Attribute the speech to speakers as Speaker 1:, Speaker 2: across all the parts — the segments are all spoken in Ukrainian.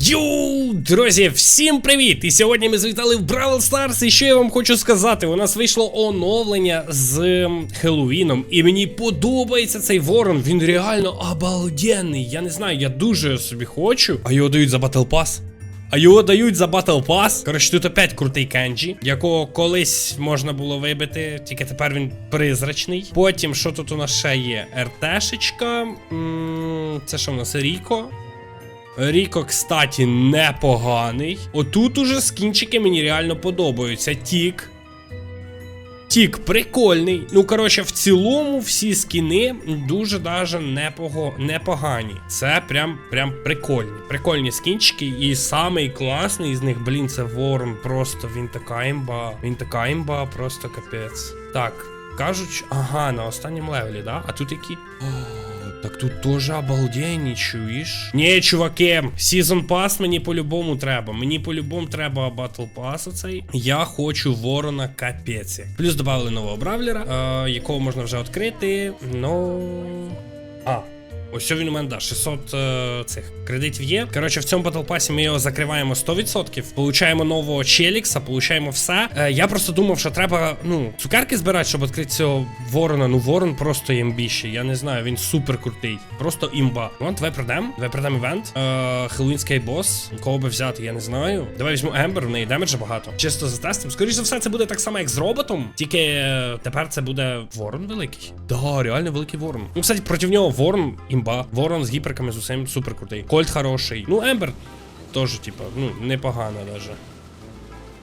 Speaker 1: Йоу, друзі, всім привіт! І сьогодні ми завітали в Бравл Старс. І що я вам хочу сказати? У нас вийшло оновлення з ем, Хеллоуіном, і мені подобається цей ворон. Він реально обалденний. Я не знаю, я дуже собі хочу. А його дають за Battle Pass. А його дають за Battle Pass. Коротше, тут опять крутий Кенджі, якого колись можна було вибити, тільки тепер він призрачний. Потім, що тут у нас ще є? РТшечка. Це що в нас? Ріко. Ріко, кстати, непоганий. Отут уже скінчики мені реально подобаються. Тік. Тік прикольний. Ну, коротше, в цілому всі скіни дуже даже непого... непогані. Це прям прям прикольні. Прикольні скінчики. І самий класний з них, блін, це Ворон. Просто він така імба. Він така імба, просто капець. Так, кажуть, ага, на останньому левелі, да? А тут які. Так тут теж обалдені, чуєш? Ні, чуваки, Season Pass мені по-любому треба. Мені по-любому треба батл пас оцей. Я хочу ворона капець. Плюс додали нового бравлера, е, якого можна вже відкрити. Ну. А. Ось він у мене, да, 600 е, цих кредитів є. Коротше, в цьому Pass ми його закриваємо 100%. Получаємо нового Челікса, получаємо все. Е, я просто думав, що треба, ну, цукерки збирати, щоб відкрити цього ворона. Ну, ворон просто імбіший. Я не знаю, він супер крутий. Просто імба. Ну, давай пройдемо. Давай пройдемо івент. Е, Хеллоуінський бос. Кого би взяти, я не знаю. Давай візьму Ембер, в неї демеджа багато. Чисто затестимо. Скоріше за все, це буде так само, як з роботом. Тільки е, тепер це буде ворон великий. Да, реально великий ворон. Ну, кстати, проти нього ворон імба. Ворон з гіперками з усім супер крутий. Кольт хороший. Ну, Ембер теж, типа, ну, непогано даже.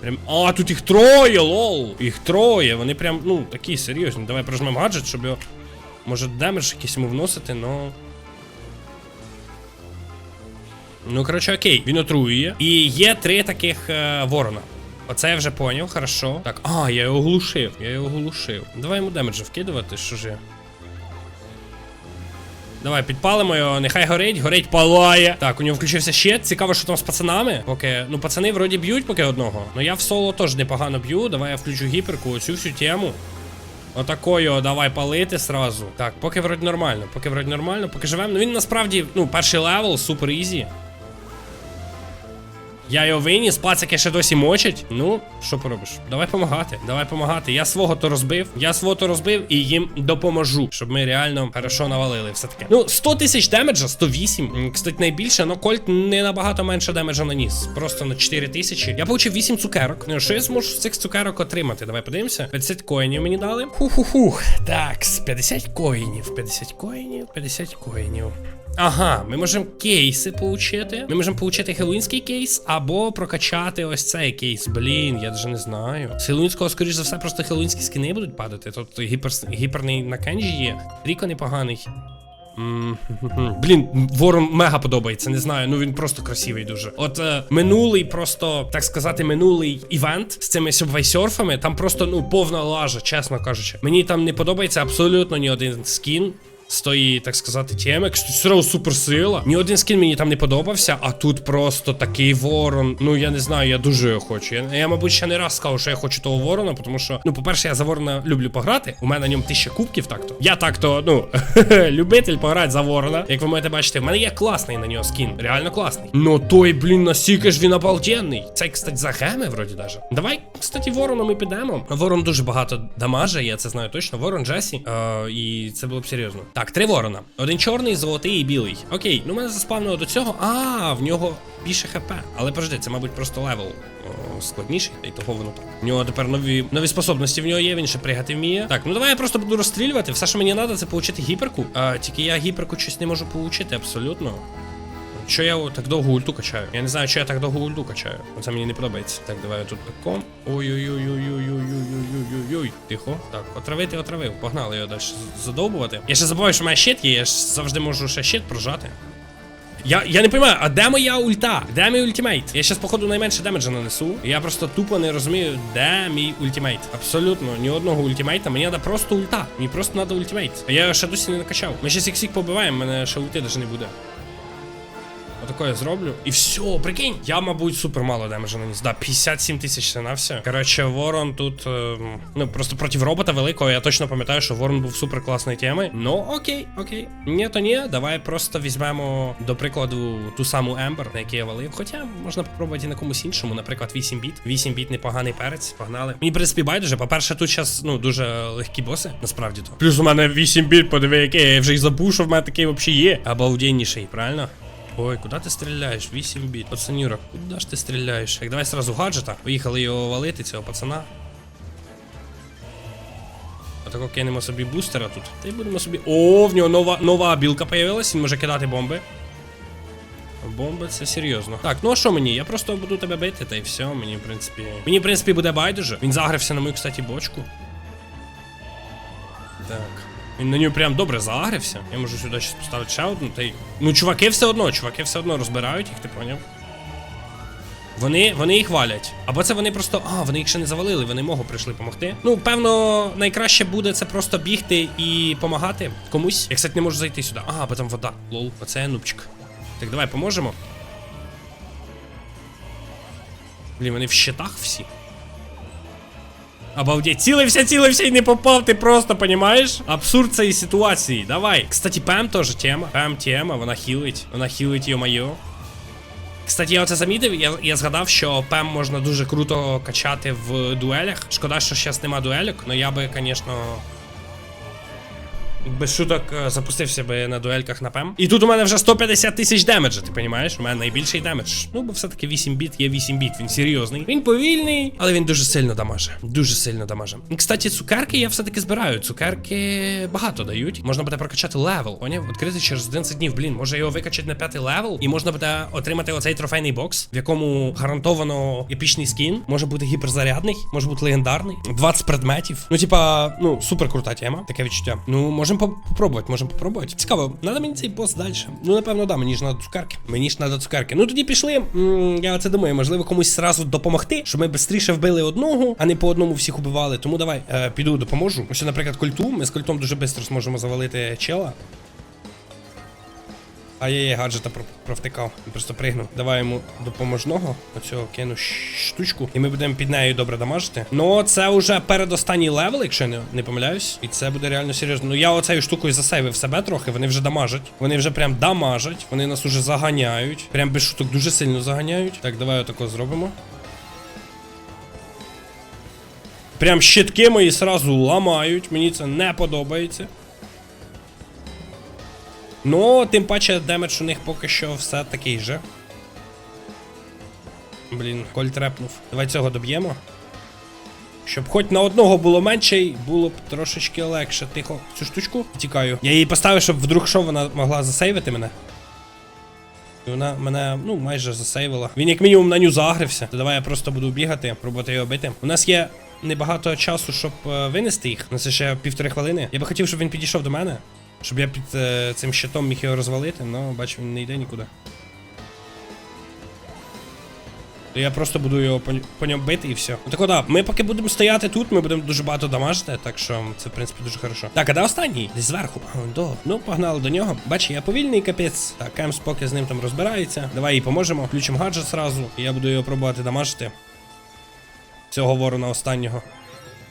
Speaker 1: Прям. А, тут їх троє, лол! Їх троє. Вони прям, ну, такі серйозні. Давай прожмемо гаджет, щоб його. Може демедж якийсь йому вносити, но. Ну, коротше, окей, він отруює. І є три таких е, ворона. Оце я вже поняв, хорошо. Так, а, я його глушив, я його глушив. Давай йому демеджа вкидувати, що ж я. Давай, підпалимо його, нехай горить, горить, палає. Так, у нього включився щит. Цікаво, що там з пацанами. Поки. Ну, пацани вроді б'ють поки одного. Ну я в соло теж непогано б'ю. Давай я включу гіперку, оцю всю тему. Отакою, давай палити сразу. Так, поки вроді нормально, поки вроді нормально, поки живемо. Ну він насправді, ну, перший левел, супер ізі. Я його виніс, пацики ще досі мочать. Ну, що поробиш? Давай помагати, давай помагати. Я свого то розбив, я свого то розбив і їм допоможу, щоб ми реально хорошо навалили все таке. Ну, 100 тисяч демеджа, 108. Кстати, найбільше, але Кольт не набагато менше демеджа наніс. Просто на 4 тисячі. Я получив 8 цукерок. Ну, що я зможу з цих цукерок отримати? Давай подивимося. 50 коїнів мені дали. Ху-ху-хух. Так, 50 коїнів, 50 коїнів, 50 коїнів. Ага, ми можемо кейси получити. Ми можемо получити хеллоуінський кейс або прокачати ось цей кейс. Блін, я даже не знаю. З хеллоуінського, скоріш за все, просто хеллоуінські скини будуть падати. Тут гіпер, гіперний на кенджі є. Ріко непоганий. М, хм-хм-хм. Блін, ворон мега подобається, не знаю. Ну він просто красивий дуже. От е, минулий, просто так сказати, минулий івент з цими субвайсерфами, там просто ну повна лажа, чесно кажучи. Мені там не подобається абсолютно ні один скін. З тої, так сказати, теми. Кстати, сразу суперсила. Ні один скін мені там не подобався, а тут просто такий ворон. Ну я не знаю, я дуже його хочу. Я, я мабуть, ще не раз сказав, що я хочу того ворона, тому що, ну, по-перше, я за ворона люблю пограти. У мене на ньому тисяча кубків, так-то. Я так-то, ну, любитель пограти за ворона. Як ви можете бачити, в мене є класний на нього скін. Реально класний. Ну той, блін, настільки ж він обалденний. Цей, кстати, за геми, вроді даже. Давай, кстати, вороном ми підемо. Ворон дуже багато дамажа, я це знаю точно. Ворон Джесі. Е, і це було б серйозно. Так, три ворона. Один чорний, золотий і білий. Окей, ну мене заспавнило до цього. А, в нього більше хп. Але подожди, це, мабуть, просто левел о, складніший, й того воно так. В нього тепер нові нові способності в нього є, він ще пригати вміє. Так, ну давай я просто буду розстрілювати. Все, що мені треба, це отримати гіперку. А, тільки я гіперку щось не можу отримати абсолютно. Що я так довго ульту качаю? Я не знаю, що я так довго ульту качаю. Це мені не подобається. Так, давай я тут таком. Ой-ой-ой-ой-ой-ой-ой-ой-ой-ой. Тихо. Так, отравити, отравив. Погнали його далі задовбувати. Я ще забуваю, що в мене щит є, я ж завжди можу ще щит прожати. Я, я не розумію, а де моя ульта? Де мій ультимейт? Я зараз, походу, найменше демеджа нанесу. Я просто тупо не розумію, де мій ультимейт. Абсолютно ні одного ультимейта. Мені треба просто ульта. Мені просто треба ультимейт. Я його ще досі не накачав. Ми ще сік побиваємо, мене ще ульти навіть не буде. Отако я зроблю. І все, прикинь. Я, мабуть, супер мало демеджа наніс. Да, 57 тисяч це на все. Коротше, Ворон тут. е, ну, просто проти робота великого. Я точно пам'ятаю, що Ворон був супер класною темою. Ну, окей, окей. Ні, то ні. Давай просто візьмемо, до прикладу, ту саму Ембер, на якій я валив. Хоча можна попробувати і на комусь іншому, наприклад, 8 біт. 8 біт непоганий перець. Погнали. Мені, в принципі, байдуже. По-перше, тут зараз ну, дуже легкі боси, насправді то. Плюс у мене 8 біт, подиви, який. Я вже й забув, що в мене такий взагалі є. Обалденніший, правильно? Ой, куди ти стріляєш? 8 біт. Пацанюра, куди ж ти стріляєш? Так, давай сразу гаджета. Поїхали його валити, цього пацана. Отако кинемо собі бустера тут. Та й будемо собі. О, в нього нова, нова білка появилась, він може кидати бомби. Бомби це серйозно. Так, ну а що мені? Я просто буду тебе бити, та й все. Мені, в принципі. Мені, в принципі, буде байдуже. Він загрився на мою, кстати, бочку. Так. Він на нього прям добре загрився. Я можу сюди щас поставити ще одну. Та й... Ну, чуваки все одно, чуваки все одно розбирають їх, ти поняв? Вони, вони їх валять. Або це вони просто. А, вони їх ще не завалили, вони могу прийшли допомогти. Ну, певно, найкраще буде це просто бігти і помагати комусь. Я, кстати, не можу зайти сюди. Ага, бо там вода. Лол, оце я нубчик. Так, давай поможемо. Блін, вони в щитах всі. Обалдеть, цілився, цілився і не попав, ти просто понімаєш? Абсурд цієї ситуації. Давай. Кстати, ПМ теж тема. ПМ тема, вона хілить. Вона хілить йо-майо. Кстати, я оце замітив, я, я згадав, що ПЕМ можна дуже круто качати в дуелях. Шкода, що зараз нема дуелек, але я би, звісно. Без шуток е, запустився би на дуельках на ПЕМ. І тут у мене вже 150 тисяч демеджа, ти розумієш? У мене найбільший демедж. Ну, бо все-таки 8 біт є 8 біт, він серйозний. Він повільний, але він дуже сильно дамаже. Дуже сильно дамаже. І, Кстати, цукерки я все-таки збираю. Цукерки багато дають. Можна буде прокачати левел. Поняв? Відкрити через 11 днів. Блін, може його викачати на п'ятий левел, і можна буде отримати оцей трофейний бокс, в якому гарантовано епічний скін. Може бути гіперзарядний, може бути легендарний. 20 предметів. Ну, типа, ну, супер крута тема. Таке відчуття. Ну, можемо попробувати, можемо попробувати. Цікаво, надо мені цей бос далі. Ну, напевно, да, мені ж надо цукерки. Мені ж надо цукерки. Ну тоді пішли. Я це думаю, можливо, комусь зразу допомогти, щоб ми швидше вбили одного, а не по одному всіх убивали. Тому давай е, піду допоможу. Ось, наприклад, культу. Ми з культом дуже швидко зможемо завалити чела. А я є гаджета провтикав. Просто пригнув. Давай йому допоможного. Оцього кину штучку. І ми будемо під нею добре дамажити. Ну, це вже передостанній левел, якщо я не, не помиляюсь. І це буде реально серйозно. Ну я оцею штукою засейвив себе трохи. Вони вже дамажать. Вони вже прям дамажать. Вони нас уже заганяють. Прям без шуток дуже сильно заганяють. Так, давай отако зробимо. Прям щитки мої сразу ламають. Мені це не подобається. Ну, тим паче демедж у них поки що все такий же. Блін, коль трепнув. Давай цього доб'ємо. Щоб хоч на одного було менше, було б трошечки легше. Тихо, цю штучку тікаю. Я її поставив, щоб вдруг що вона могла засейвити мене. І вона мене, ну, майже засейвила. Він як мінімум на ню загрився. То давай я просто буду бігати, пробувати його бити. У нас є небагато часу, щоб е, винести їх. У нас ще півтори хвилини. Я би хотів, щоб він підійшов до мене. Щоб я під е, цим щитом міг його розвалити, але бачу, він не йде нікуди. То я просто буду його по, по ньому бити і все. Ну так да, ми поки будемо стояти тут, ми будемо дуже багато дамажити, так що це в принципі дуже хорошо. Так, а де останній? Десь зверху. А, до. Ну, погнали до нього. Бач, я повільний капець. Так, Кемс поки з ним там розбирається. Давай їй поможемо. Включимо гаджет зразу. І я буду його пробувати дамажити. Цього ворона останнього.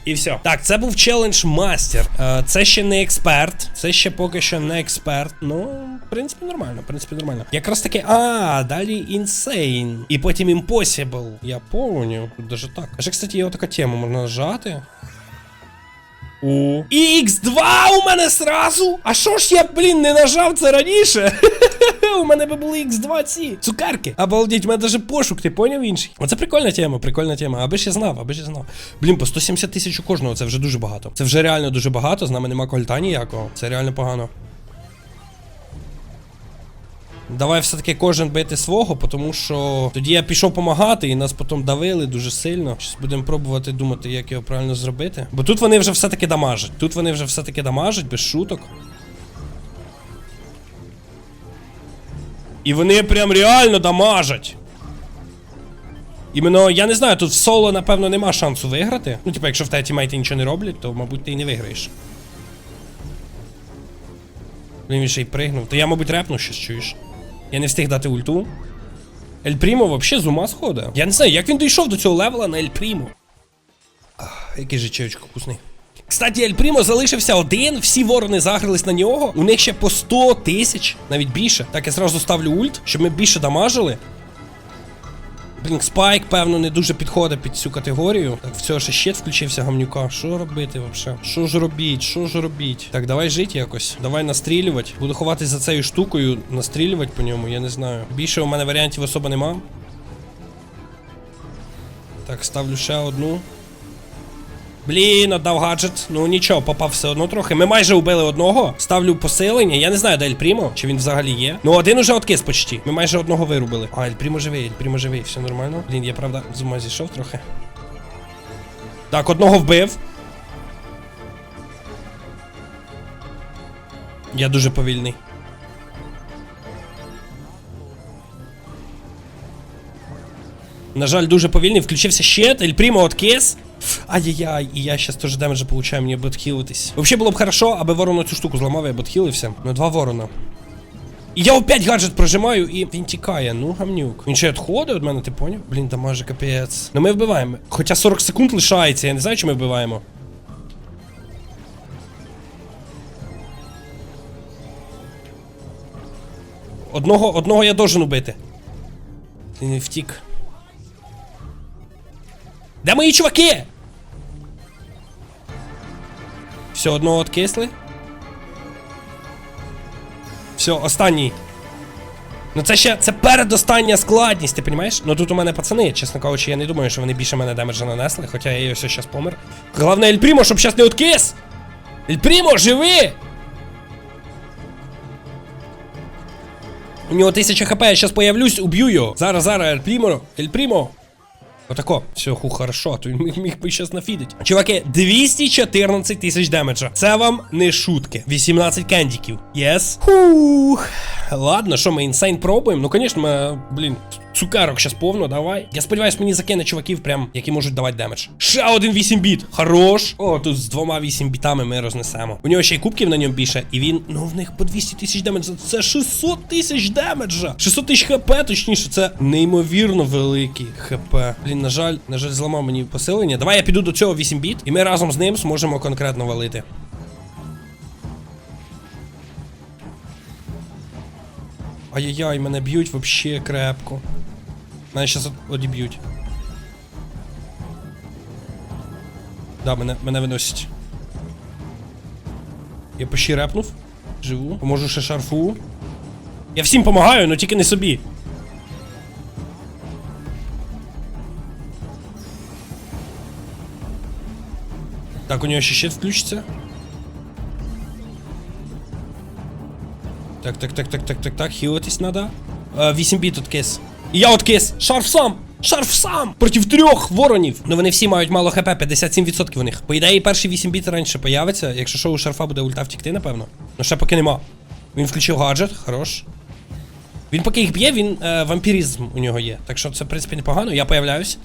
Speaker 1: І все. Так, це був челендж мастер. Це ще не експерт. Це ще поки що не експерт. Ну, в принципі, нормально, в принципі, нормально. Якраз таки. А, далі Insane. І потім Impossible. Я помню. Тут даже так. А кстати, є така тема, можна нажати. О. І X2 у мене сразу. А що ж я, блін, не нажав це раніше? У мене би були X2 ці цукерки. Обалдеть, у мене даже пошук, ти поняв інший. Оце прикольна тема, прикольна тема. Аби я знав, аби я знав. Блін, по 170 тисяч у кожного, це вже дуже багато. Це вже реально дуже багато, з нами нема кольта ніякого. Це реально погано. Давай все-таки кожен бити свого, тому що тоді я пішов помагати і нас потім давили дуже сильно. Щас будемо пробувати думати, як його правильно зробити. Бо тут вони вже все-таки дамажать. Тут вони вже все-таки дамажать, без шуток. І вони прям реально дамажать. Іменно, я не знаю, тут в соло, напевно, нема шансу виграти. Ну, типа, якщо в тебе тімейти нічого не роблять, то, мабуть, ти і не виграєш. Блін, він ще й пригнув. То я, мабуть, репну щось чуєш. Я не встиг дати ульту. Ель Прімо вообще з ума сходить. Я не знаю, як він дійшов до цього левела на Ель Прімо. Який же чаючко вкусний. Кстати, Ель Прімо залишився один, всі ворони загрались на нього. У них ще по 100 тисяч, навіть більше. Так, я зразу ставлю ульт, щоб ми більше дамажили. Блін, спайк, певно, не дуже підходить під цю категорію. Так, в цього ще щит включився гамнюка. Що робити взагалі? Що ж робіть? Що ж робіть? Так, давай жити якось. Давай настрілювати. Буду ховатись за цією штукою, настрілювати по ньому, я не знаю. Більше у мене варіантів особо нема. Так, ставлю ще одну. Блін, отдав гаджет. Ну нічого, попав все одно трохи. Ми майже убили одного. Ставлю посилення. Я не знаю, де Ель Прімо, чи він взагалі є. Ну, один уже откис почти. Ми майже одного вирубили. А, Ель Прімо живий, Ель Прімо живий, все нормально. Блін, я правда з ума зійшов трохи. Так, одного вбив. Я дуже повільний. На жаль, дуже повільний. Включився щит, Ель Прімо откис. Ай-яй-яй, і я щас теж демеджа получаю, мені би отхилитись. Взагалі було б хорошо, аби ворона цю штуку зламав, я б отхилився. Ну, два ворона. Я опять гаджет прожимаю, і він. Ну, гамнюк. Він ще відходить від мене, ти поняв? Блін, дамаже капець. Ну ми вбиваємо. Хоча 40 секунд лишається, я не знаю, чи ми вбиваємо. Одного, одного я должен убити. Він втік. Де мої чуваки? Все, одного откисли. Все, останній. Ну це ще це передостання складність, ти розумієш? Ну тут у мене пацани, чесно кажучи, я не думаю, що вони більше мене демеджа нанесли, хоча я ось зараз помер. Головне, Ель Прімо, щоб зараз не откис! Ель живи! У нього 1000 хп, я зараз появлюсь, уб'ю його. Зараз, зараз, Ель Прімо. Отако, все, ху, хорошо, то він міг, міг би щас нафідить. Чуваки, 214 тисяч демеджа. Це вам не шутки. 18 кендіків. Єс. Хух. Ладно, що ми інсайн пробуємо? Ну, звісно, ми, блін, цукерок щас повно, давай. Я сподіваюсь, мені закине чуваків, прям, які можуть давати демедж. Ще один 8 біт. Хорош. О, тут з двома 8 бітами ми рознесемо. У нього ще й кубків на ньому більше, і він, ну в них по 200 тисяч демеджа. Це 600 тисяч демеджа. 600 тисяч хп, точніше, це неймовірно великий хп. Блін, на жаль, на жаль, зламав мені посилення. Давай я піду до цього 8 біт, і ми разом з ним зможемо конкретно валити. Ай-яй-яй, мене б'ють вообще крепко. Мене от- одіб'ють. Да, мене, мене виносять. Я почти репнув. Живу. Поможу ще шарфу. Я всім помагаю, але тільки не собі. Так, у нього ще щит включиться. Так, так, так, так, так, так, так, хілитись надо. 8 біт откис. І я откис! Шарф сам! Шарф сам! Проти трьох воронів! Ну вони всі мають мало хп, 57% у них. По ідеї, перший 8 біт раніше появиться. Якщо що, у шарфа буде ульта втікти, напевно. Ну ще поки нема. Він включив гаджет, хорош. Він поки їх б'є, він е, вампіризм у нього є. Так що це, в принципі, непогано. Я появляюсь.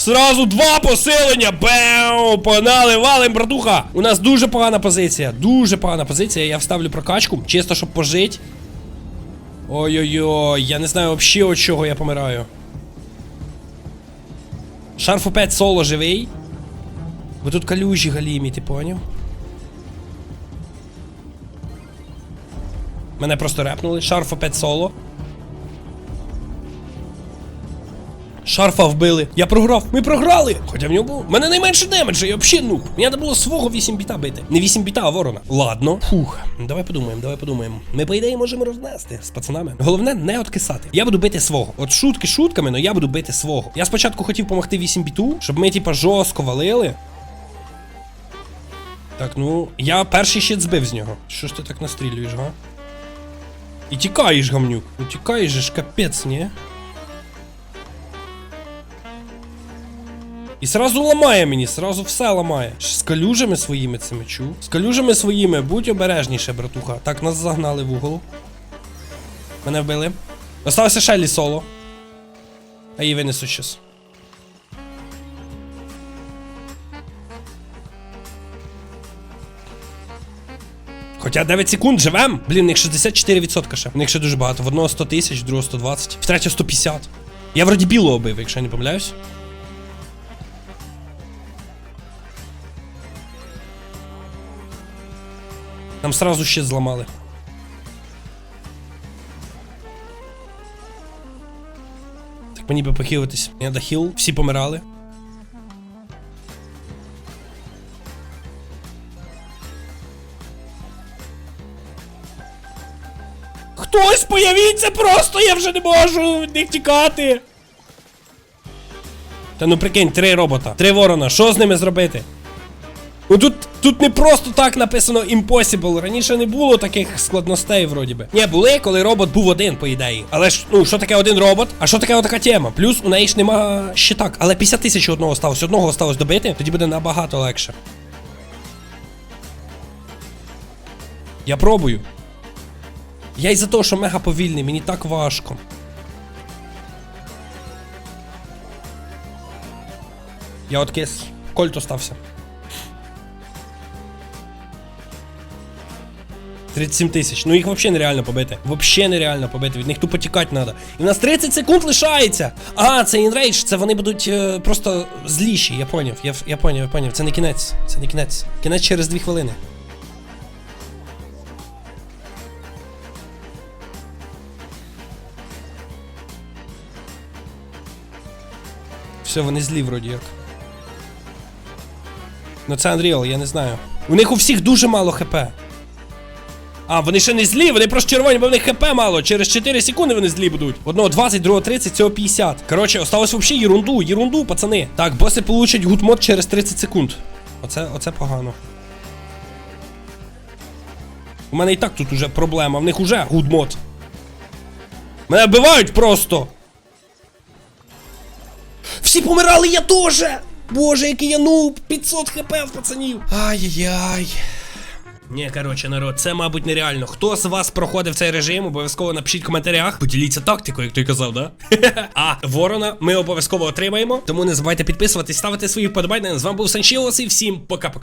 Speaker 1: Сразу два посилення! Беу! Погнали, валим, братуха! У нас дуже погана позиція. Дуже погана позиція. Я вставлю прокачку, чисто, щоб пожити. Ой-ой-ой, я не знаю взагалі, від чого я помираю. Шарф опять соло живий. Ви тут калюжі галімі, ти поняв? Мене просто репнули. Шарф опять соло. Шарфа вбили. Я програв. Ми програли. Хоча в нього. У мене найменше демеджа, я взагалі нуб. Мені треба було свого 8 біта бити. Не 8 біта, а ворона. Ладно. Фух. Давай подумаємо, давай подумаємо. Ми, по ідеї, можемо рознести з пацанами. Головне не откисати. Я буду бити свого. От шутки шутками, але я буду бити свого. Я спочатку хотів помогти 8 біту, щоб ми, типа, жорстко валили. Так, ну, я перший щит збив з нього. Що ж ти так настрілюєш, га? І тікаєш, гамнюк. Ну тікаєш же ж капець, ні? І сразу ламає мені, сразу все ламає. З калюжами своїми цими чу. З калюжами своїми, будь обережніше, братуха. Так, нас загнали в угол. Мене вбили. Остався Шеллі соло. А її винесу щас. Хоча 9 секунд живем. Блін, у них 64% ще. У них ще дуже багато. В одного 100 тисяч, в другого 120, в третього 150. Я вроді білого бив, якщо я не помиляюсь. Нам сразу щит зламали. Так мені би похилитись. Я дохил, всі помирали. Хтось появіться просто, я вже не можу від них тікати. Та ну прикинь, три робота, три ворона, що з ними зробити? Ну тут, не просто так написано impossible. Раніше не було таких складностей, вроді би. Ні, були, коли робот був один, по ідеї. Але ж, ну, що таке один робот? А що таке отака тема? Плюс у неї ж нема ще так. Але 50 тисяч одного осталось, одного осталось добити, тоді буде набагато легше. Я пробую. Я із-за того, що мега повільний, мені так важко. Я от кис кольт остався. 37 тисяч. Ну їх взагалі нереально побити. Взагалі нереально побити. Від них тупо тікати треба. І в нас 30 секунд лишається. А, це інрейдж, це вони будуть е, просто зліші. Я поняв, я, я поняв, я поняв. Це не кінець. Це не кінець. Кінець через 2 хвилини. Все, вони злі вроді як. Ну це Unreal, я не знаю. У них у всіх дуже мало хп. А, вони ще не злі, вони просто червоні, бо в них хп мало. Через 4 секунди вони злі будуть. Одного 20, другого 30, цього 50. Коротше, осталось взагалі ерунду, ерунду, пацани. Так, боси получать гудмод через 30 секунд. Оце, оце погано. У мене і так тут уже проблема, в них уже гудмод. Мене вбивають просто. Всі помирали, я теж! Боже, який я нуб! 500 хп в пацанів! Ай-яй-яй. Ні, коротше, народ, це, мабуть, нереально. Хто з вас проходив цей режим, обов'язково напишіть в коментарях. Поділіться тактикою, як той казав, да? а ворона ми обов'язково отримаємо. Тому не забувайте підписуватись, ставити свої вподобання. З вами був Санчілос і всім пока-пока.